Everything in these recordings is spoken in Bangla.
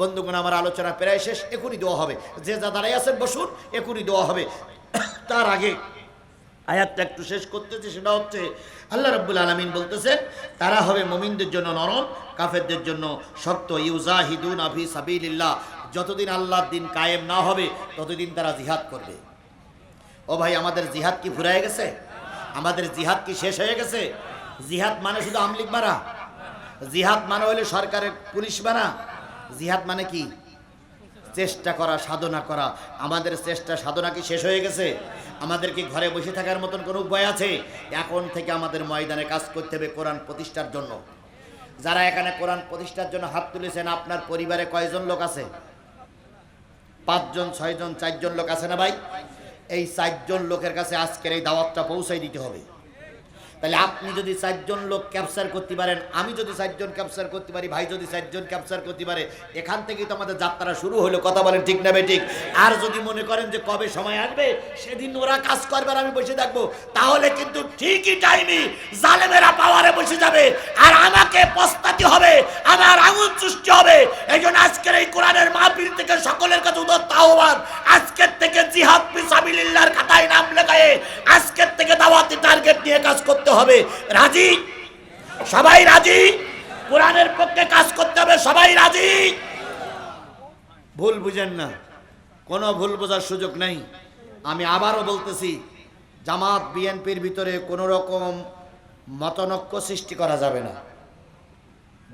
বন্ধুগণ, আমার আলোচনা প্রায় শেষ, এখনই দেওয়া হবে। যে যা দাঁড়াই আছেন, বসুন, এখনই দেওয়া হবে। তার আগে আয়াতটা একটু শেষ করতেছে, সেটা হচ্ছে, আল্লাহ রাব্বুল আলামিন বলতেছেন, তারা হবে মোমিনদের জন্য নরম, কাফেরদের জন্য শক্ত। ইউজাহিদুন আফি সাবিলিল্লাহ, যতদিন আল্লাহর দিন কায়েম না হবে, ততদিন তারা জিহাদ করবে। ও ভাই, আমাদের জিহাদ কি ফুরায় গেছে? আমাদের জিহাদ কি শেষ হয়ে গেছে? জিহাদ মানে শুধু আমলিক মারা জিহাদ মানে হলে সরকারের পুলিশ মারা জিহাদ মানে কি? চেষ্টা করা, সাধনা করা। আমাদের চেষ্টা, সাধনা কি শেষ হয়ে গেছে? আমাদের কি ঘরে বসে থাকার মতন কোনো উপায় আছে? এখন থেকে আমাদের ময়দানে কাজ করতে হবে কোরআন প্রতিষ্ঠার জন্য। যারা এখানে কোরআন প্রতিষ্ঠার জন্য হাত তুলেছেন, আপনার পরিবারে কয়জন লোক আছে? পাঁচজন, ছয়জন, চারজন লোক আছে না ভাই? এই চারজন লোকের কাছে আজকের এই দাওয়াতটা পৌঁছাই দিতে হবে। তাহলে আপনি যদি চারজন লোক ক্যাপচার করতে পারেন, আমি যদি চারজন ক্যাপচার করতে পারি, ভাই যদি চারজন ক্যাপচার করতে পারে, এখান থেকেই তো আমাদের যাত্রা শুরু হলো, কথা বলেন ঠিক না ঠিক আর যদি মনে করেন যে কবে সময় আসবে, সেদিন ওরা কাজ করবে আমি বসে থাকব। তাহলে কিন্তু ঠিকই টাইমই জালেমেরা পাওয়ারে বসে যাবে, আর আমাকে পস্তাতে হবে, আমার আঙুল সৃষ্টি হবে। এই জন্য আজকের এই কোরআনের মাহফিল থেকে সকলের কাছে উদত্ত আহ্বান। আজকের থেকে জিহাদ ফিসাবিলিল্লাহর খাতায় নাম লেখায়ে আজকের থেকে দাওয়াতি টার্গেট নিয়ে কাজ করতে হবে। রাজি? সবাই রাজি? কোরআনের পক্ষে কাজ করতে হবে, সবাই রাজি? ভুল বুঝেন না। কোনো ভুল বোঝার সুযোগ নেই। আমি আবারও বলতেছি, জামাত, বিএনপির ভিতরে কোনো রকম মতনৈক্য সৃষ্টি করা যাবে না।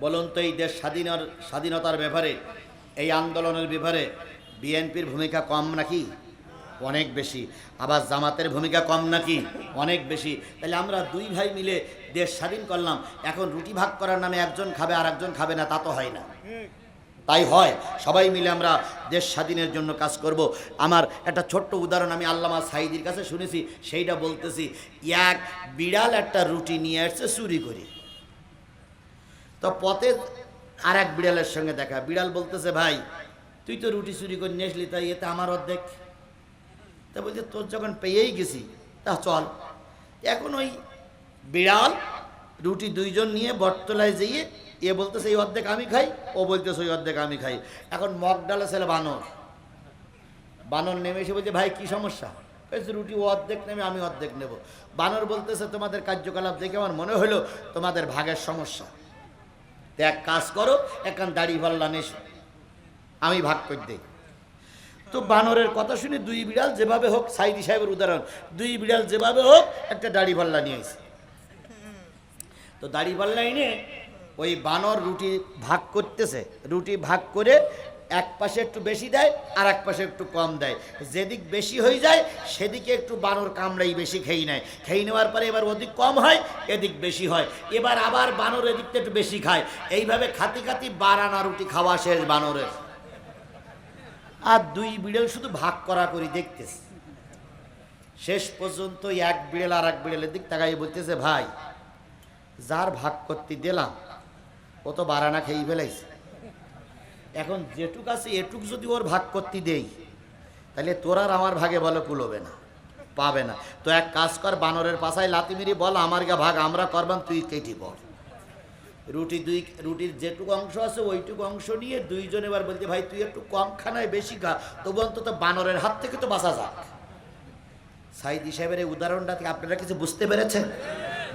বলুন তো এই দেশ স্বাধীনের স্বাধীনতার ব্যাপারে, এই আন্দোলনের ব্যাপারে বিএনপির ভূমিকা কম নাকি? অনেক বেশি। আবার জামাতের ভূমিকা কম নাকি? অনেক বেশি। তাহলে আমরা দুই ভাই মিলে দেশ স্বাধীন করলাম। এখন রুটি ভাগ করার নামে একজন খাবে আর একজন খাবে না, তা তো হয় না। তাই হয়। সবাই মিলে আমরা দেশ স্বাধীনের জন্য কাজ করব। আমার একটা ছোট্ট উদাহরণ আমি আল্লামা সাইদির কাছে শুনেছি, সেইটা বলতেছি, এক বিড়াল একটা রুটি নিয়ে আসছে চুরি করে। তো পথে আর এক বিড়ালের সঙ্গে দেখা। বিড়াল বলতেছে, ভাই, তুই তো রুটি চুরি করে নিয়ে আসলি, তাই এতে আমার অর্ধেক তা বলছে, তোর যখন পেয়েই গেছি, তা চল। এখন ওই বিড়াল রুটি দুইজন নিয়ে বটতলায় যেয়ে, এ বলতেছে, এই অর্ধেক আমি খাই, ও বলতেছে, ওই অর্ধেক আমি খাই। এখন মগ ডালে ছেলে বানর। বানর নেমে এসে বলছে, ভাই, কি সমস্যা? রুটি ও অর্ধেক নেবে, আমি অর্ধেক নেব। বানর বলতেছে, তোমাদের কার্যকলাপ দেখে আমার মনে হলো তোমাদের ভাগের সমস্যা। এক কাজ করো একান দাড়ি পাল্লা নেশো আমি ভাগ করে দিই। তো বানরের কথা শুনে দুই বিড়াল যেভাবে হোক, সাইদি সাহেবের উদাহরণ, দুই বিড়াল যেভাবে হোক, একটা দাড়ি পাল্লা নিয়ে আসে তো দাড়ি পাল্লা এনে ওই বানর রুটি ভাগ করতেছে, রুটি ভাগ করে এক পাশে একটু বেশি দেয় আর এক পাশে একটু কম দেয়। যেদিক বেশি হয়ে যায়, সেদিকে একটু বানর কামড়াই বেশি খেয়ে নেয়। খেয়ে নেওয়ার পরে এবার ওদিক কম হয়, এদিক বেশি হয়। এবার আবার বানর এদিকটা একটু বেশি খায়। এইভাবে খাতি খাতি বারানা রুটি খাওয়া শেষ বানরের। আর দুই বিড়েল শুধু ভাগ করা করি দেখতেছে। শেষ পর্যন্ত এক বিড়েল আর এক বিড়েলের দিক তাকাই বলতেছে, ভাই, যার ভাগ করতে দিলাম, ও তো বারানা খেয়ে ফেলাইছে। এখন যেটুক আছে এটুক যদি ওর ভাগ করতে দেই, তাহলে তোর আর আমার ভাগে বলো কুলোবে না, পাবে না। তো এক কাজ কর, বানরের পাশায় লাতি মেরি বল, আমার গা ভাগ, আমরা করবাম, তুই কেটে বল রুটি দুই, রুটির যেটুকু অংশ আছে, ওইটুকু অংশ নিয়ে দুইজন এবার বলতে ভাই, তুই একটু কম খানায় বেশি খা, তবু অন্তত বানরের হাত থেকে তো বাঁচা যাক। সাইদি সাহেবের এই উদাহরণটা থেকে আপনারা কিছু বুঝতে পেরেছেন?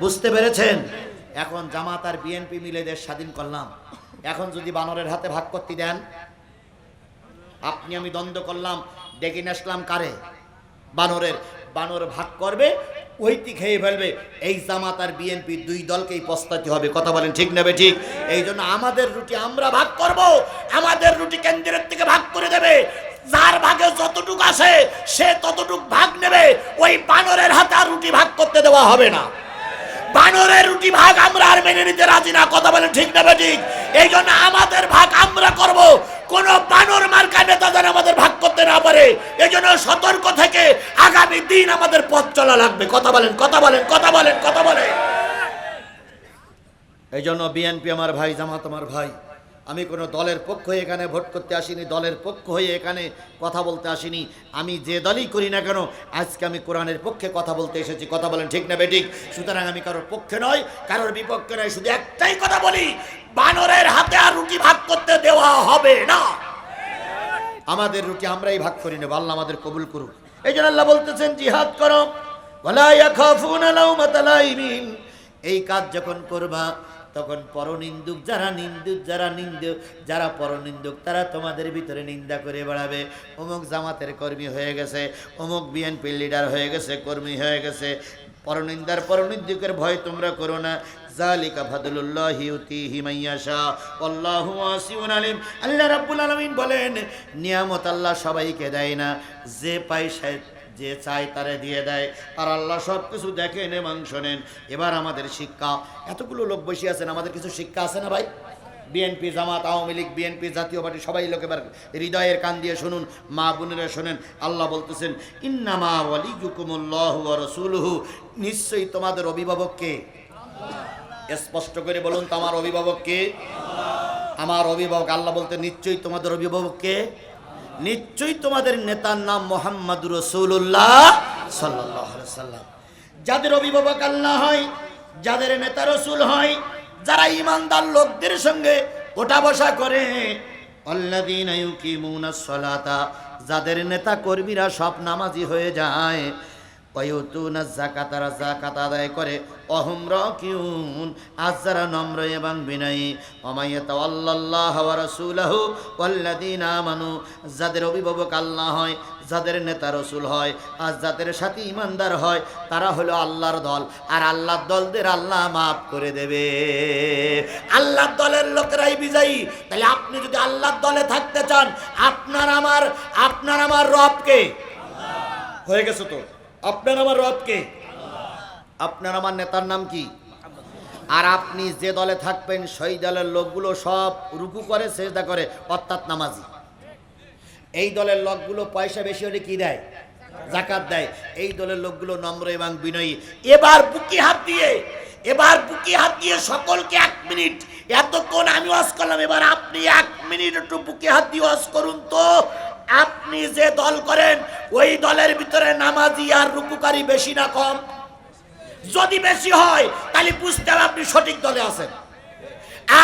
বুঝতে পেরেছেন? এখন জামাত আর বিএনপি মিলে দেশ স্বাধীন করলাম। এখন যদি বানরের হাতে ভাগ করতে দেন, আপনি আমি দ্বন্দ্ব করলাম, ডেকে নিয়ে আসলাম কারে? বানরের, বানর ভাগ করবে ওইটি খেয়ে ফেলবে। এই জামাত আর বিএনপি দুই দলকেই পস্তাতে হবে। কথা বলেন ঠিক নেবে ঠিক এই জন্য আমাদের রুটি আমরা ভাগ করব। আমাদের রুটি কেন্দ্রের থেকে ভাগ করে দেবে। যার ভাগে যতটুক আসে, সে ততটুক ভাগ নেবে। ওই বানরের হাতে আর রুটি ভাগ করতে দেওয়া হবে না। বানরের রুটি ভাগ আমরা আর মেনে নিতে রাজি না। কথা বলেন ঠিক না ঠিক এই জন্য আমাদের ভাগ আমরা করব। কোন বানর মার্কা নেতা যেন আমাদের ভাগ করতে না পারে। এই জন্য সতর্ক থেকে আগামী দিন আমাদের পথ চলা লাগবে। কথা বলেন কথা বলেন কথা বলেন কথা বলেন। এই জন্য বিএনপি আমার ভাই, জামাত আমার ভাই আমি কোনো দলের পক্ষ হয়ে এখানে ভোট করতে আসিনি, দলের পক্ষ হয়ে এখানে কথা বলতে আসিনি। আমি যে দলই করি না কেন, আজকে আমি কোরআনের পক্ষে কথা বলতে এসেছি। কথা বলেন ঠিক না বেঠিক? সুতরাং আমি কারোর পক্ষে নয় কারোর বিপক্ষে নয় শুধু একটাই কথা বলি, বানরের হাতে আর রুটি ভাগ করতে দেওয়া হবে না। আমাদের রুটি আমরাই ভাগ করি নেব, আল্লাহ আমাদের কবুল করুক। এই জন্য আল্লাহ বলতেছেন, জিহাদ করো। এই কাজ যখন করবা, তখন পরনিন্দুক যারা নিন্দুক যারা নিন্দুক, যারা পরনিন্দুক, তারা তোমাদের ভিতরে নিন্দা করে বেড়াবে। অমুক জামাতের কর্মী হয়ে গেছে, অমুক বিএনপির লিডার হয়ে গেছে, কর্মী হয়ে গেছে। পরনিন্দার পরনিন্দুকের ভয় তোমরা করো না। জালিকা ফাদলুল্লাহ ইউতিহি মাইয়াশা। আল্লাহু ওয়াসিউন আলিম। আল্লাহ রাব্বুল আলামিন বলেন, নিয়ামত আল্লাহ সবাইকে দেয় না। যে পায় সে যে চায় তারে দিয়ে দেয়। আর আল্লাহ সব কিছু দেখেন এবং শোনেন এবার আমাদের শিক্ষা। এতগুলো লোক বসে আছেন, আমাদের কিছু শিক্ষা আছে না ভাই? বিএনপি জামাত, আওয়ামী লীগ, বিএনপি জাতীয় পার্টি, সবাই লোক এবার হৃদয়ের কান দিয়ে শুনুন, মা বোনেরা শোনেন। আল্লাহ বলতেছেন, ইন্নামা ওয়ালিকুমুল্লাহু ওয়া রাসূলুহু। নিশ্চয়ই তোমাদের অভিভাবককে স্পষ্ট করে বলুন তো, আমার অভিভাবককে আমার অভিভাবক, আল্লাহ বলতে নিশ্চয়ই তোমাদের অভিভাবককে নিশ্চয়ই তোমাদের নেতার নাম মোহাম্মদ রসুল্লাহ সাল্লাহ সাল্লাম যাদের অভিভাবক আল্লাহ হয়, যাদের নেতা রসুল হয়, যারা ইমানদার লোকদের সঙ্গে ওঠা বসা করে যাদের নেতা কর্মীরা সব নামাজি হয়ে যায় ওয়ুতুনা জাকাত তারা জাকাত আদায় করে। অহম রাকিউন, আজ যারা নম্র এবং বিনয়ী। অমাইয়াত আল্লাহ ওয়া রাসূলহু ওয়াল্লাযীনা আমানু, যাদের অভিভাবক আল্লাহ হয়, যাদের নেতা রসুল হয়, আর যাদের সাথে ইমানদার হয়, তারা হলো আল্লাহর দল। আর আল্লাহর দলদের আল্লাহ মাফ করে দেবে। আল্লাহর দলের লোকেরাই বিজয়ী। তাহলে আপনি যদি আল্লাহর দলে থাকতে চান, আপনার আমার আপনার আমার রবকে। হয়ে গেছে তো? আপনার আমার রবকে আপনার আমার নেতার নাম কি? আর আপনি যে দলে থাকবেন, সেই দলের লোকগুলো সব রুকু করে, সেজদা করে, অর্থাৎ নামাজি। এই দলের লোকগুলো পয়সা বেশি হলে কি দেয়? জাকাত দেয়। এই দলের লোকগুলো নম্র এবং বিনয়ী। এবার বুকি হাত দিয়ে, এবার বুকি হাত দিয়ে সকলকে এক মিনিট। এতক্ষণ আমি ওয়াজ করলাম, এবার আপনি এক মিনিট একটু বুকি হাত দিয়ে ওয়াজ করুন তো। আপনি যে দল করেন, ওই দলের ভিতরে নামাজি আর রুকুকারী বেশি না কম? যদি বেশি হয়, তাহলে বুঝতে হবে আপনি সঠিক দলে আছেন।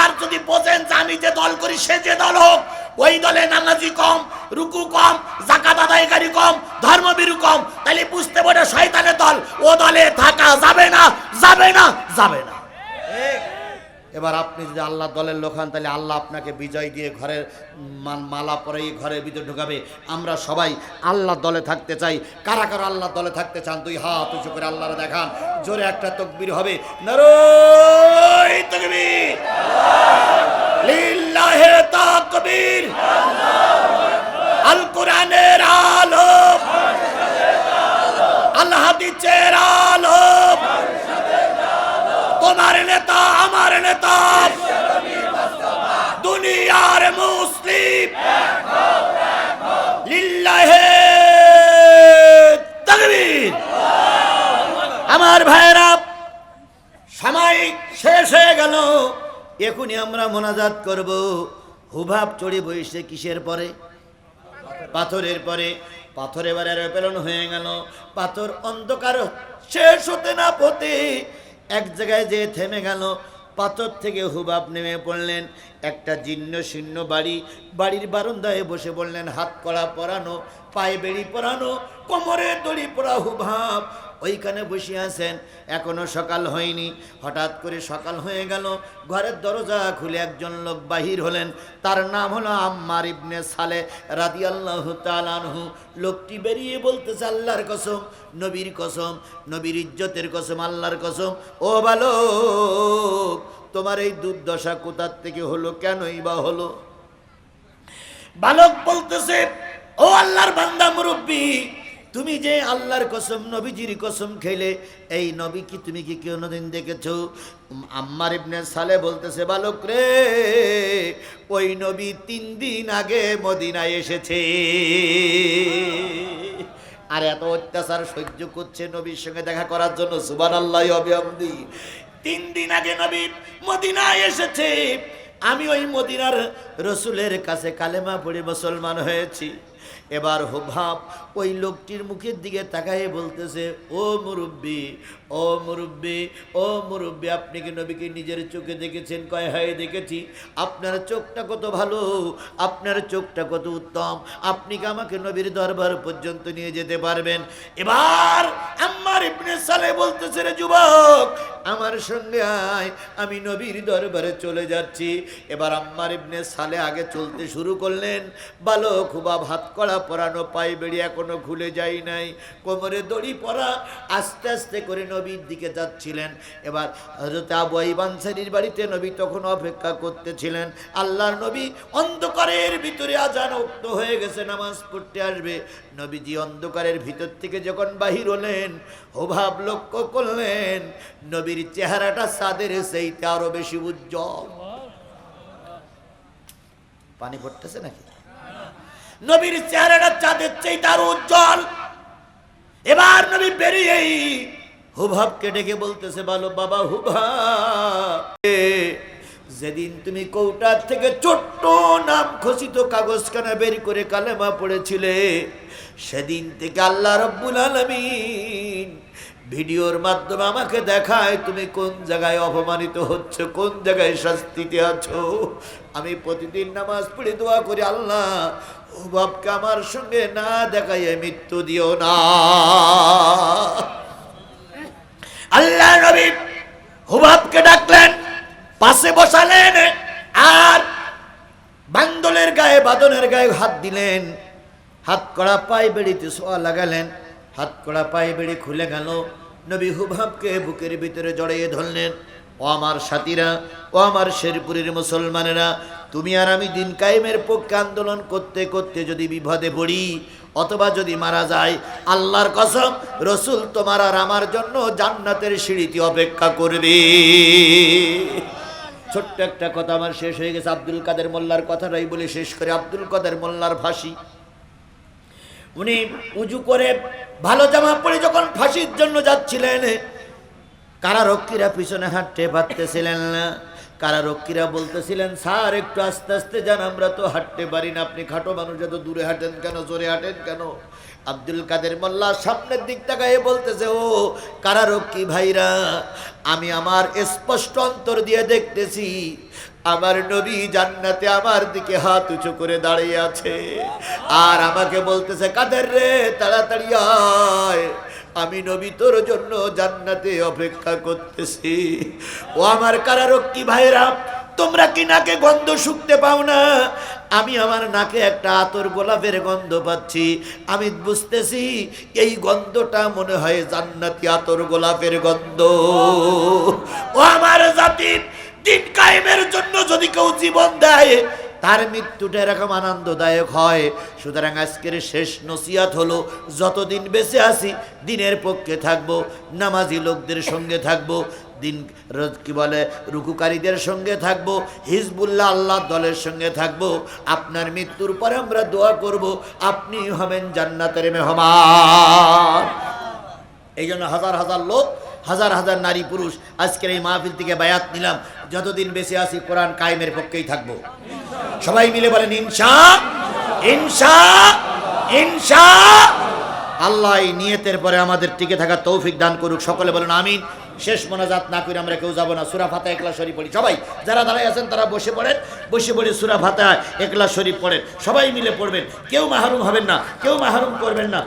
আর যদি বোঝেন যে আমি যে দল করি, সে যে দল হোক, ওই দলে নামাজি কম, রুকু কম জাকাত আদায়কারী কম ধর্মবীরু কম, তাহলে বুঝতে পারে শয়তানের দল। ও দলে থাকা যাবে না যাবে না যাবে না। এবার আপনি যদি আল্লাহ দলের লোক হন, তাহলে আল্লাহ আপনাকে বিজয় দিয়ে ঘরের মালা পরে ঘরের ভিতরে ঢুকাবে। আমরা সবাই আল্লাহ দলে থাকতে চাই। কারা কারা আল্লাহ দলে থাকতে চান, দুই হাত উঁচু করে আল্লাহরে দেখান। জোরে একটা তকবির হবে। নারই তকবীর। লিল্লাহে আল। কোরআনের আল্লাহ তোমার নেতা, আমার নেতা। দুনিয়ার মুসলিম। লিল্লাহে তাকবীর। আমার ভাইরা সময় শেষ হয়ে গেল। এখনই আমরা মোনাজাত করব। হুভাব চড়ে বসে কিসের পরে? পাথরের পরে। পাথর এবারে রেপেলন হয়ে গেল। পাথর অন্ধকার শেষ হতে না পথে এক জায়গায় যেয়ে থেমে গেল, পাথর থেকে হুবাব নেমে পড়লেন। একটা জীর্ণ শীর্ণ বাড়ি, বাড়ির বারান্দায় বসে বললেন, হাত কড়া পরানো, পায়ে বেড়ি পরানো, কোমরে দড়ি পরা হুভাব ওইখানে বসে আছেন। এখনও সকাল হয়নি। হঠাৎ করে সকাল হয়ে গেল। ঘরের দরজা খুলে একজন লোক বাহির হলেন। তার নাম হলো আম্মার ইবনে সালে রাদিয়াল্লাহু তাআলাহু লোকটি বেরিয়ে বলতেছে, আল্লাহর কসম, নবীর কসম, নবীর ইজ্জতের কসম, আল্লাহর কসম। ও বালক, তোমার এই দুর্দশা কোথার থেকে হলো, কেনই বা হলো? বালক বলতেছে, ও আল্লাহর বান্দা মুরব্বী তুমি যে আল্লাহর কসম, নবীজির কসম খেলে, এই নবী কি তুমি কি কোনোদিন দেখেছ? আম্মার ইবনে সালে বলতেছে, বালক রে, ওই নবী তিন দিন আগে মদিনায় এসেছে। আর এত অত্যাচার সহ্য করছে নবীর সঙ্গে দেখা করার জন্য সুবান আল্লাহ অবিয়মদি তিন দিন আগে নবী মদিনায় এসেছে। আমি ওই মদিনার রসুলের কাছে কালেমা পড়ে মুসলমান হয়েছি। এবার হোভাব ওই লোকটির মুখের দিকে তাকায়ে বলতেছে ও মুরব্বী ও মুরব্বী ও মুরব্বী, আপনি কি নবীকে নিজের চোখে দেখেছেন? কয়, হায়, দেখেছি। আপনার চোখটা কত ভালো, আপনার চোখটা কত উত্তম। আপনি কি আমাকে নবীর দরবার পর্যন্ত নিয়ে যেতে পারবেন? এবার আমার ইবনে সালে বলতেছে, রে যুবক, আমার সঙ্গে আয়, আমি নবীর দরবারে চলে যাচ্ছি। এবার আম্মার ইবনে সালে আগে চলতে শুরু করলেন। বালো খুবা ভাত, কড়া, পরানো পাই বেড়ি এখনও খুলে যায় নাই। কোমরে দড়ি পরা, আস্তে আস্তে করে নবীর দিকে যাচ্ছিলেন। এবার হজরত আবু আইবানসারির বাড়িতে নবী তখন অপেক্ষা করতেছিলেন। আল্লাহর নবী অন্ধকারের ভিতরে আজান উক্ত হয়ে গেছে, নামাজ পড়তে আসবে। নবীজি অন্ধকারের ভিতর থেকে যখন বাহির হলেন ওভাব লক্ষ্য করলেন, নবীর চেহারাটা সাদের সেইতে আরও বেশি উজ্জ্বল। পানি পড়তেছে নাকি? নবীর চেহারাটা চাঁদের চেয়ে তার উজ্জ্বল। এবার নবী বেরিয়েই হুভাবকে ডেকে বলতেছে, বলো বাবা হুভাব যেদিন তুমি কৌটার থেকে ছোট্ট নাম খসিত কাগজখানা বের করে কালেমা পড়েছিলে, সেদিন থেকে আল্লাহ রব্বুল আলমিন ভিডিওর মাধ্যমে আমাকে দেখায় তুমি কোন জায়গায় অপমানিত হচ্ছে, কোন জায়গায় শাস্তিতে আছো। আমি প্রতিদিন নামাজ পড়ে দোয়া করি, আল্লাহ ও বাপকে আমার সঙ্গে না দেখায় মৃত্যু দিও না। আল্লাহ নবী হুবাবকে ডাকলেন, পাশে বসালেন আর বান্দলের গায়ে, বাদনের গায়ে হাত দিলেন। হাত কড়া পায়ে বেড়িতে সোয়া লাগালেন, হাত কড়া পায়ে বেড়ি খুলে গেল। নবী হুবাবকে বুকের ভিতরে জড়িয়ে ধরলেন, ও আমার সাথীরা, ও আমার শেরপুরের মুসলমানেরা, তুমি আর আমি দিন কায়েমের পক্ষে আন্দোলন করতে করতে যদি বিপদে পড়ি অথবা যদি মারা যায়, আল্লাহর কসম, রসুল তোমার আর আমার জন্য জান্নাতের সিঁড়িতে অপেক্ষা করবে। ছোট্ট একটা কথা আমার শেষ হয়ে গেছে, আব্দুল কাদের মোল্লার কথাটাই বলে শেষ করে। আব্দুল কাদের মোল্লার ফাঁসি। উনি উজু করে ভালো জামা পরে যখন ফাঁসির জন্য যাচ্ছিলেন, কারারক্ষীরা পিছনে হাঁটতে পারতেছিলেন না। কারারক্ষীরা বলতেছিলেন, স্যার, একটু আস্তে আস্তে যান, আমরা তো হাঁটতে পারি না। আপনি খাটো মানুষ, এত দূরে হাঁটেন কেন? জোরে হাঁটেন কেন? আব্দুল কাদের মোল্লা সামনের দিক তাকায়ে বলতেছে, ও কারারক্ষী ভাইরা? আমি আমার স্পষ্ট অন্তর দিয়ে দেখতেছি, আমার নবী জান্নাতে আমার দিকে হাত উঁচু করে দাঁড়িয়ে আছে। আর আমাকে বলতেছে, কাদের রে, তাড়াতাড়ি আয়। আমি নবী তোর জন্য জান্নাতে অপেক্ষা করতেছি। ও আমার কারারক্ষী ভাইরা তোমরা কি নাকে গন্ধ শুকতে পাও না? আমি আমার নাকে একটা আতর গোলাপের গন্ধ পাচ্ছি। আমি বুঝতেছি এই গন্ধটা মনে হয় জান্নাতি আতর গোলাপের গন্ধ। ও আমার জাতির দিন কায়েমের জন্য যদি কেউ জীবন দেয় তার মৃত্যুটা এরকম আনন্দদায়ক হয়। সুতরাং আজকের শেষ নসিয়াত হলো, যতদিন বেঁচে আসি দিনের পক্ষে থাকব, নামাজি লোকদের সঙ্গে থাকব, দিন রোজ কি বলে, রুকুকারীদের সঙ্গে থাকব, হিজবুল্লাহ আল্লাহ দলের সঙ্গে থাকব, আপনার মৃত্যুর পরে আমরা দোয়া করব, আপনি হবেন জান্নাতের মেহমান। এই জন্য হাজার হাজার লোক, হাজার হাজার নারী পুরুষ, আজকের এই মাহফিল থেকে বায়াত নিলাম, যতদিন বেঁচে আসি কোরআন কায়েমের পক্ষেই থাকব। সবাই মিলে বলেন, ইনশা ইনশা ইনশা। আল্লাহ এই নিয়তের পরে আমাদের টিকে থাকা তৌফিক দান করুক। সকলে বলেন, আমিন। শেষ মোনাজাত না করে আমরা কেউ যাব না। সুরা ফাতা একলা শরীফ পড়ি। সবাই, যারা দাঁড়াই আছেন তারা বসে পড়েন। বসে পড়ে সুরা ফাতা একলা শরীফ পড়েন। সবাই মিলে পড়বেন। কেউ মাহরুম হবেন না, কেউ মাহরুম করবেন না।